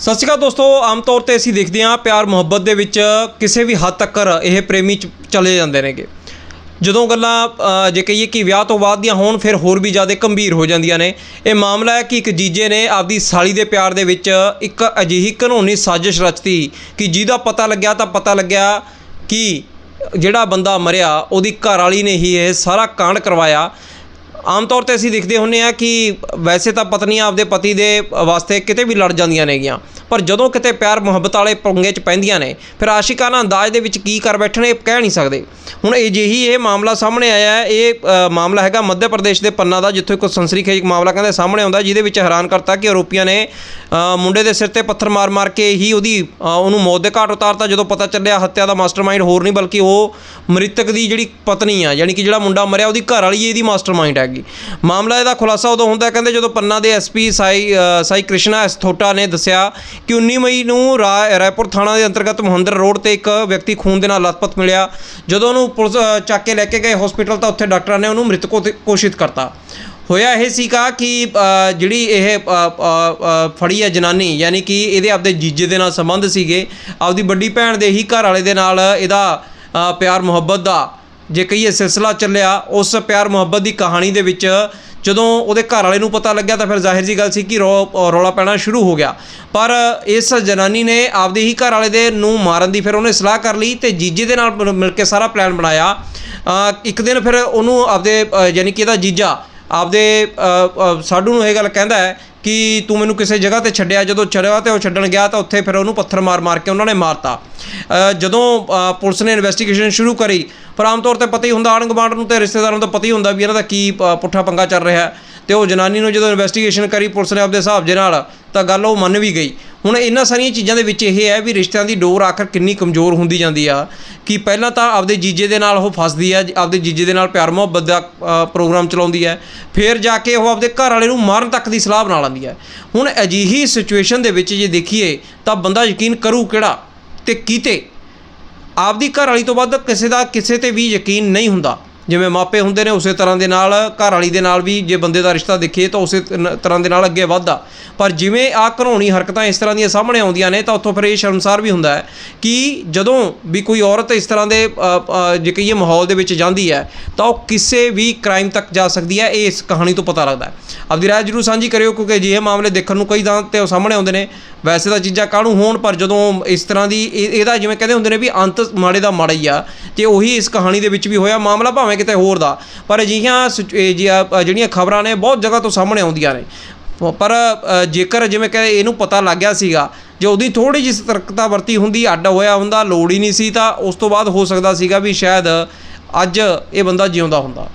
ਸਤਿ ਸ਼੍ਰੀ ਅਕਾਲ ਦੋਸਤੋ ਆਮ ਤੌਰ ਤੇ ਅਸੀਂ ਦੇਖਦੇ ਹਾਂ ਪਿਆਰ ਮੁਹੱਬਤ ਦੇ ਵਿੱਚ ਕਿਸੇ ਵੀ ਹੱਦ ਤੱਕ ਇਹ ਪ੍ਰੇਮੀ ਚ- ਚਲੇ ਜਾਂਦੇ ਨੇਗੇ। ਜਦੋਂ ਗੱਲਾਂ ਅ, ਜੇ ਕਹੀਏ ਕਿ ਵਿਆਹ ਤੋਂ ਬਾਅਦ ਦੀਆਂ ਹੋਣ ਫਿਰ ਹੋਰ ਵੀ ਜ਼ਿਆਦਾ ਗੰਭੀਰ ਹੋ ਜਾਂਦੀਆਂ ਨੇ। ਇਹ ਮਾਮਲਾ ਹੈ ਕਿ ਇੱਕ ਜੀਜੇ ਨੇ ਆਪਦੀ ਸਾਲੀ ਦੇ ਪਿਆਰ ਦੇ ਵਿੱਚ ਇੱਕ ਅਜਿਹੀ ਘਨੌਣੀ ਸਾਜ਼ਿਸ਼ ਰਚਤੀ ਕਿ ਜਿਹਦਾ ਪਤਾ ਲੱਗਿਆ ਤਾਂ ਪਤਾ ਲੱਗਿਆ ਕਿ ਜਿਹੜਾ ਬੰਦਾ ਮਰਿਆ ਉਹਦੀ ਘਰ ਵਾਲੀ ਨੇ ਹੀ ਇਹ ਸਾਰਾ ਕਾਂਡ ਕਰਵਾਇਆ। ਆਮ ਤੌਰ ਤੇ ਅਸੀਂ ਦੇਖਦੇ ਹੁੰਨੇ ਆ ਕਿ ਵੈਸੇ ਤਾਂ ਪਤਨੀਆਂ ਆਪਦੇ ਪਤੀ ਦੇ ਵਾਸਤੇ ਕਿਤੇ ਵੀ ਲੜ ਜਾਂਦੀਆਂ ਨੇਗੀਆਂ, ਪਰ ਜਦੋਂ ਕਿਤੇ ਪਿਆਰ ਮੁਹੱਬਤ ਵਾਲੇ ਪੰਗੇ 'ਚ ਪੈਂਦੀਆਂ ਨੇ, ਫਿਰ ਆਸ਼ਿਕਾਨਾ ਅੰਦਾਜ਼ ਦੇ ਵਿੱਚ ਕੀ ਕਰ ਬੈਠਣੇ ਇਹ ਕਹਿ ਨਹੀਂ ਸਕਦੇ। ਹੁਣ ਅਜਿਹੀ ਇਹ ਮਾਮਲਾ ਸਾਹਮਣੇ ਆਇਆ ਹੈ, ਇਹ ਮਾਮਲਾ ਹੈਗਾ ਮੱਧ ਪ੍ਰਦੇਸ਼ ਦੇ ਪੰਨਾ ਦਾ, ਜਿੱਥੇ ਇੱਕ ਸੰਸਰੀਖੇਜ ਮਾਮਲਾ ਕਹਿੰਦੇ ਸਾਹਮਣੇ ਆਉਂਦਾ, ਜਿਹਦੇ ਵਿੱਚ ਹੈਰਾਨ ਕਰਤਾ ਕਿ ਆਰੋਪੀਆਂ ਨੇ ਮੁੰਡੇ ਦੇ ਸਿਰ ਤੇ ਪੱਥਰ ਮਾਰ-ਮਾਰ ਕੇ ਹੀ ਉਹਦੀ ਉਹਨੂੰ ਮੌਤ ਦੇ ਘਾਟ ਉਤਾਰਤਾ, ਜਦੋਂ ਪਤਾ ਚੱਲਿਆ ਹੱਤਿਆ ਦਾ ਮਾਸਟਰਮਾਈਂਡ ਹੋਰ ਨਹੀਂ, ਬਲਕਿ ਉਹ ਮ੍ਰਿਤਕ ਦੀ ਜਿਹੜੀ ਪਤਨੀ ਆ, ਯਾਨੀ ਕਿ ਜਿਹੜਾ ਮੁੰਡਾ ਮਰਿਆ, ਉਹਦੀ ਘਰ ਵਾਲੀ ਇਹਦੀ ਮਾਸਟਰਮਾਈਂਡ ਹੈਗੀ ਮਾਮਲਾ ਇਹਦਾ ਖੁਲਾਸਾ ਉਦੋਂ ਹੁੰਦਾ ਕਹਿੰਦੇ ਜਦੋਂ ਪੰਨਾ ਦੇ ਐਸਪੀ ਸਾਈ ਸਾਈ ਕ੍ਰਿਸ਼ਨਾ ਐਸਥੋਟਾ ਨੇ ਦੱਸਿਆ ਕਿ 19 ਮਈ ਨੂੰ ਰਾਏਪੁਰ ਥਾਣਾ ਦੇ ਅੰਤਰਗਤ ਮੁਹੰਦਰ ਰੋਡ ਤੇ ਇੱਕ ਵਿਅਕਤੀ ਖੂਨ ਦੇ ਨਾਲ ਲਥਪਥ ਮਿਲਿਆ। ਜਦੋਂ ਉਹਨੂੰ ਪੁਲਿਸ ਚੱਕ ਕੇ ਲੈ ਕੇ ਗਏ ਹਸਪੀਟਲ ਤਾਂ ਉੱਥੇ ਡਾਕਟਰਾਂ ਨੇ ਉਹਨੂੰ ਮ੍ਰਿਤਕ ਘੋਸ਼ਿਤ- ਘੋਸ਼ਿਤ ਕਰਤਾ। ਹੋਇਆ ਇਹ ਸੀਗਾ ਕਿ ਜਿਹੜੀ ਇਹ ਫੜੀ ਹੈ ਜਨਾਨੀ, ਯਾਨੀ ਕਿ ਇਹਦੇ ਆਪਦੇ ਜੀਜੇ ਦੇ ਨਾਲ ਸੰਬੰਧ ਸੀਗੇ। ਆਪਦੀ ਵੱਡੀ ਭੈਣ ਦੇ ਹੀ ਘਰ ਵਾਲੇ ਦੇ ਨਾਲ ਇਹਦਾ ਪਿਆਰ ਮੁਹੱਬਤ ਦਾ ਜੇ ਕਹੀਏ ਸਿਲਸਿਲਾ ਚੱਲਿਆ ਉਸ ਪਿਆਰ ਮੁਹੱਬਤ ਦੀ ਕਹਾਣੀ ਦੇ ਵਿੱਚ ਜਦੋਂ ਉਹਦੇ ਘਰ ਵਾਲੇ ਨੂੰ ਪਤਾ ਲੱਗਿਆ ਤਾਂ ਫਿਰ ਜ਼ਾਹਿਰ ਜੀ ਗੱਲ ਸੀ ਕਿ ਰੌ- ਰੌਲਾ ਪੈਣਾ ਸ਼ੁਰੂ ਹੋ ਗਿਆ। ਪਰ ਇਸ ਜਨਾਨੀ ਨੇ ਆਪਦੇ ਹੀ ਘਰ ਵਾਲੇ ਦੇ ਨੂੰ ਮਾਰਨ ਦੀ ਫਿਰ ਉਹਨੇ ਸਲਾਹ ਕਰ ਲਈ ਤੇ ਜੀਜੇ ਦੇ ਨਾਲ ਮਿਲ- ਕੇ ਸਾਰਾ ਪਲਾਨ ਬਣਾਇਆ। ਇੱਕ ਦਿਨ ਫਿਰ ਉਹਨੂੰ ਆਪਦੇ ਅ, ਯਾਨੀ ਕਿ ਇਹਦਾ ਜੀਜਾ ਆਪਦੇ ਸਾਡੂ ਨੂੰ ਇਹ ਗੱਲ ਕਹਿੰਦਾ ਹੈ ਕਿ ਤੂੰ ਮੈਨੂੰ ਕਿਸੇ ਜਗ੍ਹਾ ਤੇ ਛੱਡਿਆ, ਜਦੋਂ ਛੱਡਿਆ ਤੇ ਉਹ ਛੱਡਣ ਗਿਆ ਤਾਂ ਉੱਥੇ ਫਿਰ ਉਹਨੂੰ ਪੱਥਰ ਮਾਰ-ਮਾਰ ਕੇ ਉਹਨਾਂ ਨੇ ਮਾਰਤਾ। ਜਦੋਂ ਪੁਲਿਸ ਨੇ ਇਨਵੈਸਟੀਗੇਸ਼ਨ ਸ਼ੁਰੂ ਕਰੀ ਪਰ ਆਮ ਤੌਰ ਤੇ ਪਤਾ ਹੀ ਹੁੰਦਾ ਆਣ ਗੁਆਂਢ ਨੂੰ ਤੇ ਰਿਸ਼ਤੇਦਾਰਾਂ ਨੂੰ ਤਾਂ ਪਤਾ ਹੀ ਹੁੰਦਾ ਵੀ ਇਹਨਾਂ ਦਾ ਕੀ ਪੁੱਠਾ ਪੰਗਾ ਚੱਲ ਰਿਹਾ। ਹੈ ਤੇ ਉਹ ਜਨਾਨੀ ਨੂੰ ਜਦੋਂ ਇਨਵੈਸਟੀਗੇਸ਼ਨ ਕਰੀ ਪੁਲਿਸ ਨੇ ਆਪਦੇ ਹਿਸਾਬ ਦੇ ਨਾਲ, ਤਾਂ ਗੱਲ ਉਹ ਮੰਨ ਵੀ ਗਈ। ਹੁਣ ਇਹਨਾਂ ਸਾਰੀਆਂ ਚੀਜ਼ਾਂ ਦੇ ਵਿੱਚ ਇਹ ਹੈ ਵੀ ਰਿਸ਼ਤਿਆਂ ਦੀ ਡੋਰ ਆਖਰ ਕਿੰਨੀ ਕਮਜ਼ੋਰ ਹੁੰਦੀ ਜਾਂਦੀ ਆ। ਕਿ ਪਹਿਲਾਂ ਤਾਂ ਆਪਦੇ ਜੀਜੇ ਦੇ ਨਾਲ ਉਹ ਫਸਦੀ ਆ, ਆਪਦੇ ਜੀਜੇ ਦੇ ਨਾਲ ਪਿਆਰ ਮੁਹੱਬਤ ਦਾ ਪ੍ਰੋਗਰਾਮ ਚਲਾਉਂਦੀ ਹੈ ਫਿਰ ਜਾ ਕੇ ਉਹ ਆਪਦੇ ਘਰ ਵਾਲੇ ਨੂੰ ਮਾਰਨ ਤੱਕ ਦੀ ਸਲਾਹ ਬਣਾ ਲੈਂਦੀ ਹੈ ਹੁਣ ਅਜਿਹੀ ਸਿਚੁਏਸ਼ਨ ਦੇ ਵਿੱਚ ਜੇ ਦੇਖੀਏ, ਤਾਂ ਬੰਦਾ ਯਕੀਨ ਕਰੂ ਕਿਹੜਾ ਤੇ ਕੀਤੇ? ਆਪਦੀ ਘਰ ਵਾਲੀ ਤੋਂ ਵੱਧ ਕਿਸੇ ਦਾ ਕਿਸੇ ਤੇ ਵੀ ਯਕੀਨ ਨਹੀਂ ਹੁੰਦਾ। ਜਿਵੇਂ ਮਾਪੇ ਹੁੰਦੇ ਨੇ ਉਸੇ ਤਰ੍ਹਾਂ ਦੇ ਨਾਲ, ਘਰ ਵਾਲੀ ਦੇ ਨਾਲ ਵੀ ਜੇ ਬੰਦੇ ਦਾ ਰਿਸ਼ਤਾ ਦੇਖੀਏ ਤਾਂ ਉਸੇ ਤਰ੍ਹਾਂ ਦੇ ਨਾਲ ਅੱਗੇ ਵੱਧਦਾ। ਪਰ ਜਿਵੇਂ ਆ ਘਰੋਣੀ ਹਰਕਤਾਂ ਇਸ ਤਰ੍ਹਾਂ ਦੀਆਂ ਸਾਹਮਣੇ ਆਉਂਦੀਆਂ ਨੇ, ਤਾਂ ਉੱਥੋਂ ਫਿਰ ਇਹ ਸ਼ਰਮਸਾਰ ਵੀ ਹੁੰਦਾ ਹੈ ਕਿ ਜਦੋਂ ਵੀ ਕੋਈ ਔਰਤ ਇਸ ਤਰ੍ਹਾਂ ਦੇ ਜੇ ਕਹੀਏ ਮਾਹੌਲ ਦੇ ਵਿੱਚ ਜਾਂਦੀ ਹੈ, ਤਾਂ ਉਹ ਕਿਸੇ ਵੀ ਕ੍ਰਾਈਮ ਤੱਕ ਜਾ ਸਕਦੀ ਹੈ, ਇਹ ਇਸ ਕਹਾਣੀ ਤੋਂ ਪਤਾ ਲੱਗਦਾ ਹੈ। ਆਪਦੀ ਰਾਏ ਜਰੂਰ ਸਾਂਝੀ ਕਰਿਓ, ਕਿਉਂਕਿ ਅਜਿਹੇ ਮਾਮਲੇ ਦੇਖਣ ਨੂੰ ਕਈ ਥਾਂ ਤੇ ਉਹ ਸਾਹਮਣੇ ਆਉਂਦੇ ਨੇ। ਵੈਸੇ ਤਾਂ ਚੀਜ਼ਾਂ ਕਾਹਨੂੰ ਹੋਣ, ਪਰ ਜਦੋਂ ਇਸ ਤਰ੍ਹਾਂ ਦੀ, ਇਹ- ਇਹਦਾ ਜਿਵੇਂ ਕਹਿੰਦੇ ਹੁੰਦੇ ਨੇ ਵੀ ਅੰਤ ਮਾੜੇ ਦਾ ਮਾੜਾ ਹੀ ਆ, ਤੇ ਉਹੀ ਇਸ ਕਹਾਣੀ ਦੇ ਵਿੱਚ ਵੀ ਹੋਇਆ। ਮਾਮਲਾ ਭਾਵੇਂ ਕਿਤੇ ਹੋਰ ਦਾ। ਪਰ ਅਜਿਹੀਆਂ ਜਿਹੜੀਆਂ ਖਬਰਾਂ ਨੇ, ਬਹੁਤ ਜਗ੍ਹਾ ਤੋਂ ਸਾਹਮਣੇ ਆਉਂਦੀਆਂ ਨੇ। ਪਰ ਜੇਕਰ ਜਿਵੇਂ ਕਿ ਇਹਨੂੰ ਪਤਾ ਲੱਗ ਗਿਆ ਸੀਗਾ, ਜੇ ਉਹਦੀ ਥੋੜੀ ਜਿਹੀ ਸਤਰਕਤਾ ਵਰਤੀ ਹੁੰਦੀ, ਅੱਡ ਹੋਇਆ ਹੁੰਦਾ, ਲੋੜ ਹੀ ਨਹੀਂ ਸੀ, ਤਾਂ ਉਸ ਤੋਂ ਬਾਅਦ ਹੋ ਸਕਦਾ ਸੀਗਾ ਵੀ ਸ਼ਾਇਦ ਅੱਜ ਇਹ ਬੰਦਾ ਜਿਉਂਦਾ ਹੁੰਦਾ।